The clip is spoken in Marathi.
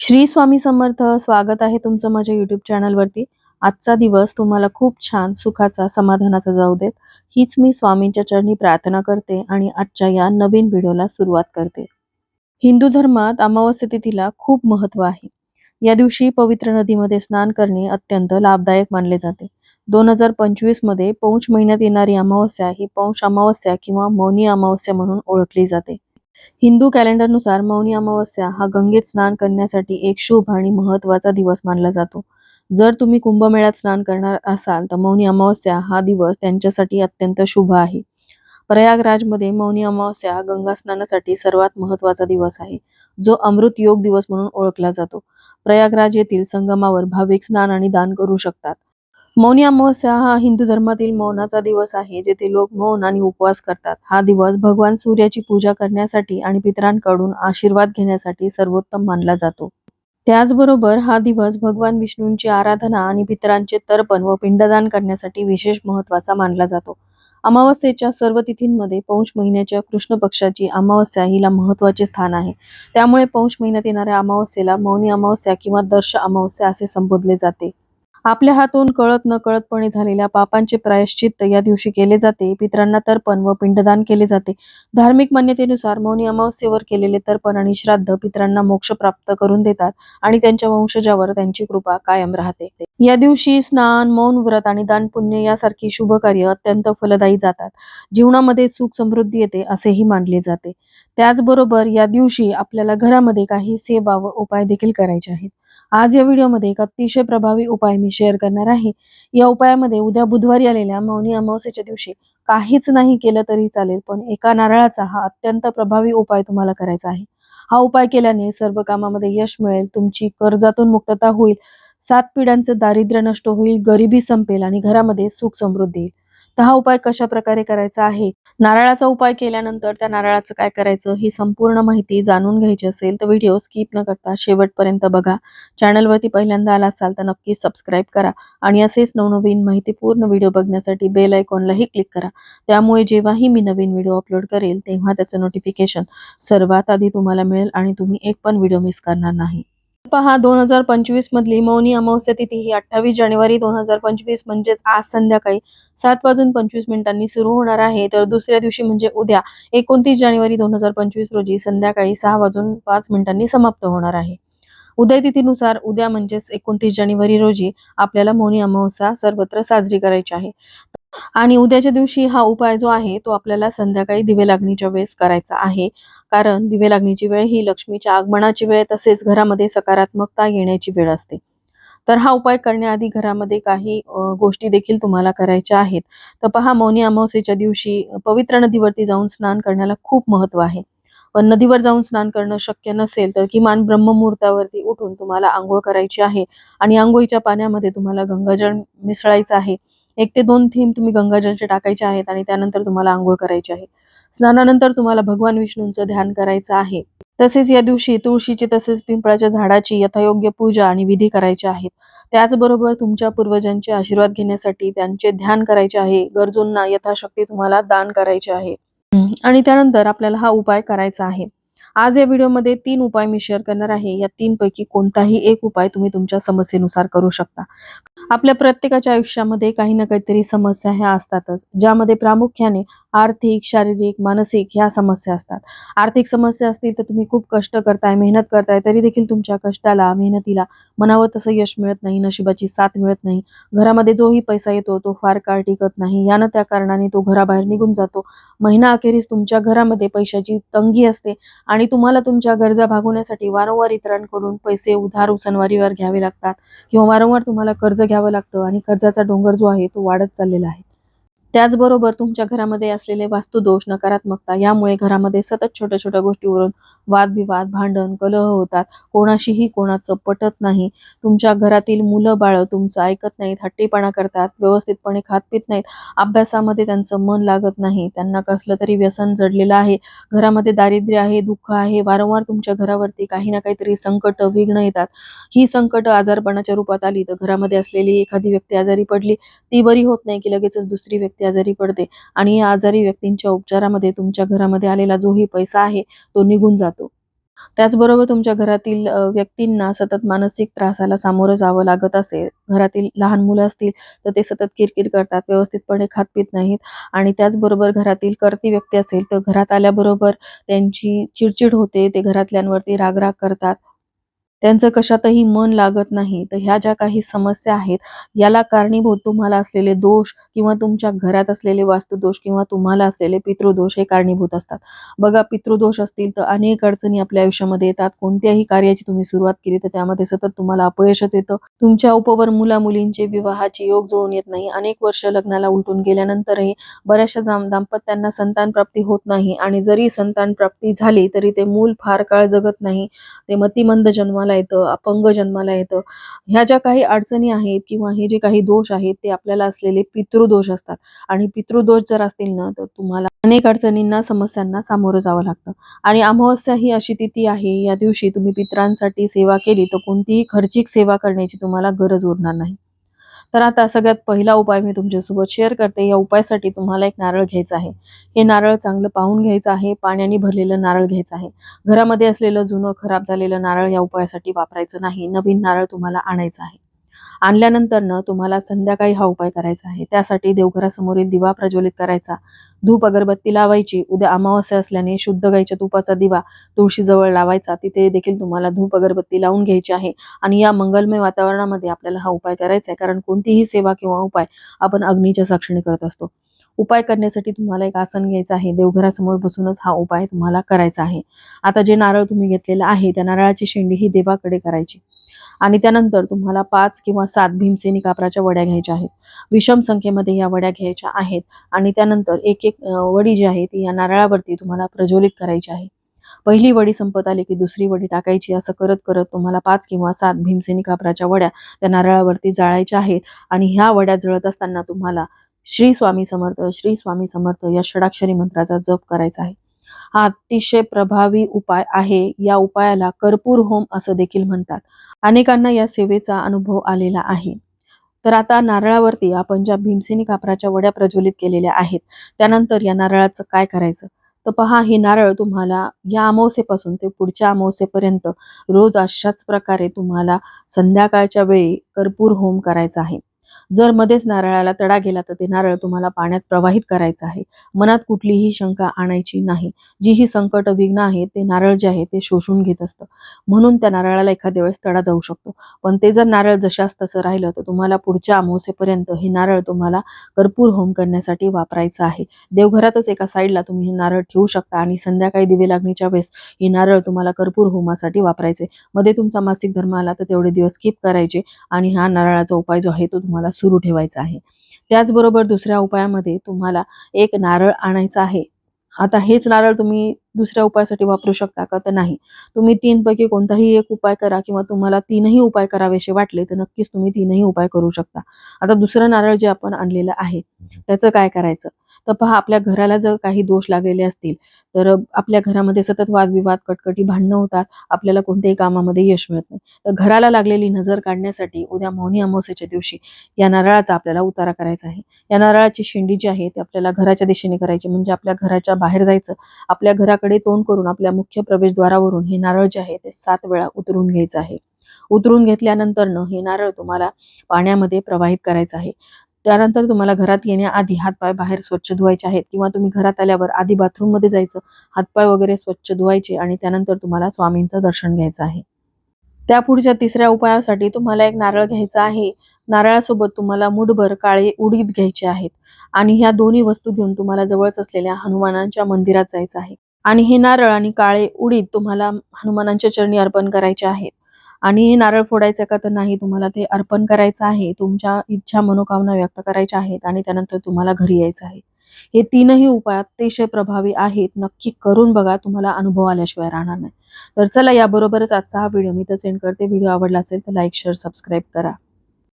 श्री स्वामी समर्थ स्वागत आहे तुमचं माझ्या युट्यूब चॅनलवरती आजचा दिवस तुम्हाला खूप छान सुखाचा समाधानाचा जाऊ देत. हीच मी स्वामींच्या चरणी प्रार्थना करते आणि आजच्या या नवीन व्हिडिओला सुरुवात करते. हिंदू धर्मात अमावस्या तिथीला खूप महत्त्व आहे. या दिवशी पवित्र नदीमध्ये स्नान करणे अत्यंत लाभदायक मानले जाते. दोन हजार पंचवीसमध्ये पौष महिन्यात येणारी अमावस्या ही पौष अमावस्या किंवा मौनी अमावस्या म्हणून ओळखली जाते. हिंदू कॅलेंडरनुसार मौनी अमावस्या हा गंगेत स्नान करण्यासाठी एक शुभ आणि महत्त्वाचा दिवस मानला जातो. जर तुम्ही कुंभमेळ्यात स्नान करणार असाल तर मौनी अमावस्या हा दिवस त्यांच्यासाठी अत्यंत शुभ आहे. प्रयागराजमध्ये मौनी अमावस्या हा गंगा स्नानासाठी सर्वात महत्त्वाचा दिवस आहे जो अमृत योग दिवस म्हणून ओळखला जातो. प्रयागराज येथील संगमावर भाविक स्नान आणि दान करू शकतात. मौनी अमावस्या हा हिंदू धर्मातील मौनाचा दिवस आहे जेथे लोक मौन आणि उपवास करतात. हा दिवस भगवान सूर्याची पूजा करण्यासाठी आणि पितरांकडून आशीर्वाद घेण्यासाठी सर्वोत्तम मानला जातो. त्याचबरोबर हा दिवस भगवान विष्णूंची आराधना आणि पितरांचे तर्पण व पिंडदान करण्यासाठी विशेष महत्त्वाचा मानला जातो. अमावस्येच्या सर्व तिथींमध्ये पौष महिन्याच्या कृष्ण पक्षाची अमावस्या हिला महत्त्वाचे स्थान आहे. त्यामुळे पौष महिन्यात येणाऱ्या अमावस्येला मौनी अमावस्या किंवा दर्श अमावस्या असे संबोधले जाते. आपल्या हातून कळत न कळतपणे झालेल्या पापांचे प्रायश्चित्त या दिवशी केले जाते. पितरांना तर्पण व पिंडदान केले जाते. धार्मिक मान्यतेनुसार मौनी अमावस्येवर केलेले तर्पण आणि श्राद्ध पितरांना मोक्ष प्राप्त करून देतात आणि त्यांच्या वंशजावर त्यांची कृपा कायम राहते. या दिवशी स्नान मौन व्रत आणि दानपुण्य यासारखी शुभ कार्य अत्यंत फलदायी जातात. जीवनामध्ये सुख समृद्धी येते असेही मानले जाते. त्याचबरोबर या दिवशी आपल्याला घरामध्ये काही सेवा व उपाय देखील करायचे आहेत. आज या व्हिडिओमध्ये एक अतिशय प्रभावी उपाय मी शेअर करणार आहे. या उपायामध्ये उद्या बुधवारी आलेल्या मौनी अमावस्येच्या दिवशी काहीच नाही केलं तरी चालेल पण एका नारळाचा हा अत्यंत प्रभावी उपाय तुम्हाला करायचा आहे. हा उपाय केल्याने सर्व कामामध्ये यश मिळेल तुमची कर्जातून मुक्तता होईल सात पिढ्यांचं दारिद्र्य नष्ट होईल गरिबी संपेल आणि घरामध्ये सुख समृद्धी येईल. तर हा उपाय कशा प्रकारे करायचा आहे? नारळाचा उपाय केल्यानंतर त्या नारळाचं काय करायचं ही संपूर्ण माहिती जाणून घ्यायची असेल तर व्हिडिओ स्किप न करता शेवटपर्यंत बघा. चॅनलवरती पहिल्यांदा आला असाल तर नक्की सबस्क्राईब करा आणि असेच नवनवीन माहितीपूर्ण व्हिडिओ बघण्यासाठी बेल आयकॉनलाही क्लिक करा. त्यामुळे जेव्हाही मी नवीन व्हिडिओ अपलोड करेल तेव्हा त्याचं नोटिफिकेशन सर्वात आधी तुम्हाला मिळेल आणि तुम्ही एक पण व्हिडिओ मिस करणार नाही. पहा दोन हजार पंचवीस मधली मौनी अमावस्या तिथी ही अठ्ठावीस जानेवारी दोन हजार पंचवीस म्हणजेच आज संध्याकाळी सात वाजून पंचवीस मिनिटांनी सुरू होणार आहे. तर दुसऱ्या दिवशी म्हणजे उद्या एकोणतीस जानेवारी दोन हजार पंचवीस रोजी संध्याकाळी सहा वाजून पाच मिनिटांनी समाप्त होणार आहे. उदय तिथीनुसार उद्या म्हणजेच एकोणतीस जानेवारी रोजी आपल्याला मौनी अमावस्या सर्वत्र साजरी करायची आहे. आणि उद्याच्या दिवशी हा उपाय जो आहे तो आपल्याला संध्याकाळी दिवे लागणीच्या वेळेस करायचा आहे. कारण दिवे लागणीची वेळ ही लक्ष्मीच्या आगमनाची वेळ तसेच घरामध्ये सकारात्मकता येण्याची वेळ असते. तर हा उपाय करण्याआधी घरामध्ये काही गोष्टी देखील तुम्हाला करायच्या आहेत. तर पहा मौनी अमावस्येच्या दिवशी पवित्र नदीवरती जाऊन स्नान करण्याला खूप महत्त्व आहे. पण नदीवर जाऊन स्नान करणं शक्य नसेल तर किमान ब्रह्ममुहूर्तावरती उठून तुम्हाला आंघोळ करायची आहे आणि आंघोळीच्या पाण्यामध्ये तुम्हाला गंगाजल मिसळायचं आहे. एक ते दोन थेंब तुम्ही गंगाजलचे टाकायचे आहेत आणि त्यानंतर तुम्हाला आंघोळ करायची आहे. स्नानानंतर तुम्हाला भगवान विष्णूंचं ध्यान करायचं आहे. तसेच या दिवशी तुळशीची तसेच पिंपळाच्या झाडाची यथायोग्य पूजा आणि विधी करायचे आहेत. त्याचबरोबर तुमच्या पूर्वजांचे आशीर्वाद घेण्यासाठी त्यांचे ध्यान करायचे आहे. गरजूंना यथाशक्ती तुम्हाला दान करायचे आहे. आणि त्यानंतर आपल्याला हा उपाय करायचा आहे. आज या व्हिडिओमध्ये तीन उपाय मी शेअर करणार आहे. या तीन पैकी कोणताही एक उपाय तुम्ही तुमच्या समस्येनुसार करू शकता. आपल्या प्रत्येकाच्या आयुष्यामध्ये काही ना काहीतरी समस्या ह्या असतातच ज्यामध्ये प्रामुख्याने आर्थिक शारीरिक मानसिक ह्या समस्या असतात. आर्थिक समस्या असतील तर तुम्ही खूप कष्ट करताय मेहनत करताय तरी देखील तुमच्या कष्टाला मेहनतीला मनावं तसं यश मिळत नाही नशिबाची साथ मिळत नाही. घरामध्ये जोही पैसा येतो तो फार काळ टिकत नाही. यानं त्या कारणाने तो घराबाहेर निघून जातो. महिना अखेरीस तुमच्या घरामध्ये पैशाची तंगी असते आणि तुम्हाला तुमच्या गरजा भागवण्यासाठी वारंवार इतरांकडून पैसे उधार उसनवारीवर घ्यावे लागतात किंवा वारंवार तुम्हाला कर्ज घ्यावं लागतं आणि कर्जाचा डोंगर जो आहे तो वाढत चाललेला आहे. त्याचबरोबर तुमच्या घरामध्ये असलेले वास्तुदोष नकारात्मकता यामुळे घरामध्ये सतत छोट्या छोट्या गोष्टीवरून वादविवाद भांडण कलह होतात. कोणाशीही कोणाचं पटत नाही. तुमच्या घरातील मुलं बाळं तुमचं ऐकत नाहीत हट्टीपणा करतात व्यवस्थितपणे खात पित नाहीत. अभ्यासामध्ये त्यांचं मन लागत नाही. त्यांना कसलं तरी व्यसन जडलेलं आहे. घरामध्ये दारिद्र्य आहे दुःख आहे वारंवार तुमच्या घरावरती काही ना काहीतरी संकट विघ्न येतात. ही संकट आजारपणाच्या रूपात आली तर घरामध्ये असलेली एखादी व्यक्ती आजारी पडली ती बरी होत नाही की लगेचच दुसरी व्यक्ती आजारी पडते आणि या आजारी व्यक्तींच्या उपचारामध्ये तुमच्या घरामध्ये आलेला जोही पैसा आहे तो निघून जातो. त्याचबरोबर तुमच्या घरातील व्यक्तींना सतत मानसिक त्रासाला सामोरं जावं लागत असेल घरातील लहान मुलं असतील तर ते सतत किरकिर करतात व्यवस्थितपणे खात पित नाहीत आणि त्याचबरोबर घरातील कर्ती व्यक्ती असेल तर घरात आल्याबरोबर त्यांची चिडचिड होते ते घरातल्यांवरती रागराग करतात. त्यांचं कशातही मन लागत नाही. तर ह्या ज्या काही समस्या आहेत याला कारणीभूत तुम्हाला असलेले दोष किंवा तुमच्या घरात असलेले वास्तुदोष किंवा तुम्हाला असलेले पितृदोष हे कारणीभूत असतात. बघा पितृदोष असतील तर अनेक अडचणी आपल्या आयुष्यामध्ये येतात. कोणत्याही कार्याची तुम्ही सुरुवात केली तर त्यामध्ये सतत तुम्हाला अपयशच येतं. तुमच्या उपवर मुला मुलींचे विवाहाचे योग जुळून येत नाही. अनेक वर्ष लग्नाला उलटून गेल्यानंतरही बऱ्याचशा जाम दाम्पत्यांना संतान प्राप्ती होत नाही. आणि जरी संतान प्राप्ती झाली तरी ते मूल फार काळ जगत नाही. ते मतिमंद जन्माला येतं अपंग जन्माला येतं. ह्या ज्या काही अडचणी आहेत किंवा हे जे काही दोष आहेत ते आपल्याला असलेले पितृदोष असतात. आणि पितृदोष जर असतील ना तर तुम्हाला अनेक अडचणींना समस्यांना सामोरं जावं लागतं. आणि अमावस्या ही अशी तिथी आहे या दिवशी तुम्ही पितरांसाठी सेवा केली तर कोणतीही खर्चिक सेवा करण्याची तुम्हाला गरज उरणार नाही. तर आता सगळ्यात पहिला उपाय मी तुमच्यासोबत शेअर करते. या उपायासाठी तुम्हाला एक नारळ घ्यायचं आहे. हे नारळ चांगलं पाहून घ्यायचं आहे. पाण्याने भरलेलं नारळ घ्यायचं आहे. घरामध्ये असलेलं जुनं खराब झालेलं नारळ या उपायासाठी वापरायचं नाही. नवीन नारळ तुम्हाला आणायचं आहे. आणल्यानंतर ना तुम्हाला संध्याकाळी हा उपाय करायचा आहे. त्यासाठी देवघरासमोरील दिवा प्रज्वलित करायचा. धूप अगरबत्ती लावायची. उद्या अमावस्या असल्याने शुद्ध गाईच्या तुपाचा दिवा तुळशीजवळ लावायचा. तिथे देखील तुम्हाला धूप अगरबत्ती लावून घ्यायची आहे. आणि या मंगलमय वातावरणामध्ये आपल्याला हा उपाय करायचा आहे. कारण कोणतीही सेवा किंवा उपाय आपण अग्नीच्या साक्षीने करत असतो. उपाय करण्यासाठी तुम्हाला एक आसन घ्यायचं आहे. देवघरासमोर बसूनच हा उपाय तुम्हाला करायचा आहे. आता जे नारळ तुम्ही घेतलेलं आहे त्या नारळाची शेंडी ही देवाकडे करायची. आणि त्यानंतर तुम्हाला पाच किंवा सात भीमसेनी कापराच्या वड्या घ्यायच्या आहेत. विषम संख्येमध्ये या वड्या घ्यायच्या आहेत आणि त्यानंतर एक एक वडी जी आहे ती या नारळावरती तुम्हाला प्रज्वलित करायची आहे. पहिली वडी संपत आली की दुसरी वडी टाकायची असं करत करत तुम्हाला पाच किंवा सात भीमसेनी कापराच्या वड्या त्या नारळावरती जाळायच्या आहेत आणि ह्या वड्या जळत असताना तुम्हाला श्री स्वामी समर्थ श्री स्वामी समर्थ या षडाक्षरी मंत्राचा जप करायचा आहे. हा अतिशय प्रभावी उपाय आहे. या उपायाला कर्पूर होम असं देखील म्हणतात. अनेकांना या सेवेचा अनुभव आलेला आहे. तर आता नारळावरती आपण ज्या भीमसेनी कापराच्या वड्या प्रज्वलित केलेल्या आहेत त्यानंतर या नारळाचं काय करायचं? तर पहा हे नारळ तुम्हाला या अमावसेपासून ते पुढच्या अमावसेपर्यंत रोज अशाच प्रकारे तुम्हाला संध्याकाळच्या वेळी कर्पूर होम करायचा आहे. जर मध्येच नारळाला तडा गेला तर ते नारळ तुम्हाला पाण्यात प्रवाहित करायचं आहे. मनात कुठलीही शंका आणायची नाही. जी ही संकट विघ्न आहे ते नारळ जे आहे ते शोषून घेत असतं. म्हणून त्या नारळाला एखाद्या वेळेस तडा जाऊ शकतो. पण ते जर नारळ जशास तसं राहिलं तर तुम्हाला पुढच्या अमावस्येपर्यंत हे नारळ तुम्हाला कर्पूर होम करण्यासाठी वापरायचं आहे. देवघरातच एका साईडला तुम्ही हे नारळ ठेवू शकता आणि संध्याकाळी दिवे लागणीच्या वेळेस हे नारळ तुम्हाला कर्पूर होमासाठी वापरायचे. मध्ये तुमचा मासिक धर्म आला तर तेवढे दिवस स्किप करायचे आणि हा नारळाचा उपाय जो आहे तो तुम्हाला सुरू ठेवायचा आहे. त्याचबरोबर दुसऱ्या उपायामध्ये तुम्हाला एक नारळ आणायचा आहे. आता हेच नारळ तुम्ही दुसऱ्या उपायासाठी वापरू शकता का? तर नाही. तुम्ही तीनपैकी कोणताही एक उपाय करा किंवा तुम्हाला तीनही उपाय करावेसे वाटले तर नक्कीच तुम्ही तीनही उपाय करू शकता. आता दुसरं नारळ जे आपण आणलेलं आहे त्याचं काय करायचं? तर पहा आपल्या घराला जर काही दोष लागलेले असतील तर आपल्या घरामध्ये सतत वादविवाद कटकटी भांडणं होतात. आपल्याला कोणत्याही कामामध्ये यश मिळत नाही. तर घराला लागलेली नजर काढण्यासाठी उद्या मौनी अमावस्याच्या दिवशी या नारळाचा आपल्याला उतारा करायचा आहे. या नारळाची शेंडी जी आहे ती आपल्याला घराच्या दिशेने करायची म्हणजे आपल्या घराच्या बाहेर जायचं आपल्या घराकडे तोंड करून आपल्या मुख्य प्रवेशद्वारावरून हे नारळ जे आहे ते सात वेळा उतरून घ्यायचं आहे. उतरून घेतल्यानंतर न हे नारळ तुम्हाला पाण्यामध्ये प्रवाहित करायचं आहे. त्यानंतर तुम्हाला घरात येण्याआधी हातपाय बाहेर स्वच्छ धुवायचे आहेत किंवा तुम्ही घरात आल्यावर आधी बाथरूममध्ये जायचं हातपाय वगैरे स्वच्छ धुवायचे आणि त्यानंतर तुम्हाला स्वामींचं दर्शन घ्यायचं आहे. त्या पुढच्या तिसऱ्या उपायासाठी तुम्हाला एक नारळ घ्यायचा आहे. नारळासोबत तुम्हाला मुठभर काळे उडीद घ्यायचे आहेत आणि ह्या दोन्ही वस्तू घेऊन तुम्हाला जवळच असलेल्या हनुमानांच्या मंदिरात जायचं आहे. आणि हे नारळ आणि काळे उडीद तुम्हाला हनुमानांच्या चरणी अर्पण करायचे आहेत. आणि नारळ फोडायचं का तर नाही तुम्हाला ते अर्पण करायचं आहे तुमच्या इच्छा मनोकामना व्यक्त करायच्या आहेत आणि त्यानंतर तुम्हाला घरी यायचं आहे. हे तीनही उपाय अतिशय प्रभावी आहेत. नक्की करून बघा तुम्हाला अनुभव आल्याशिवाय राहणार नाही. तर चला याबरोबरच आजचा हा व्हिडिओ मी तर सेंड करते. व्हिडिओ आवडला असेल तर लाईक शेअर सबस्क्राईब करा.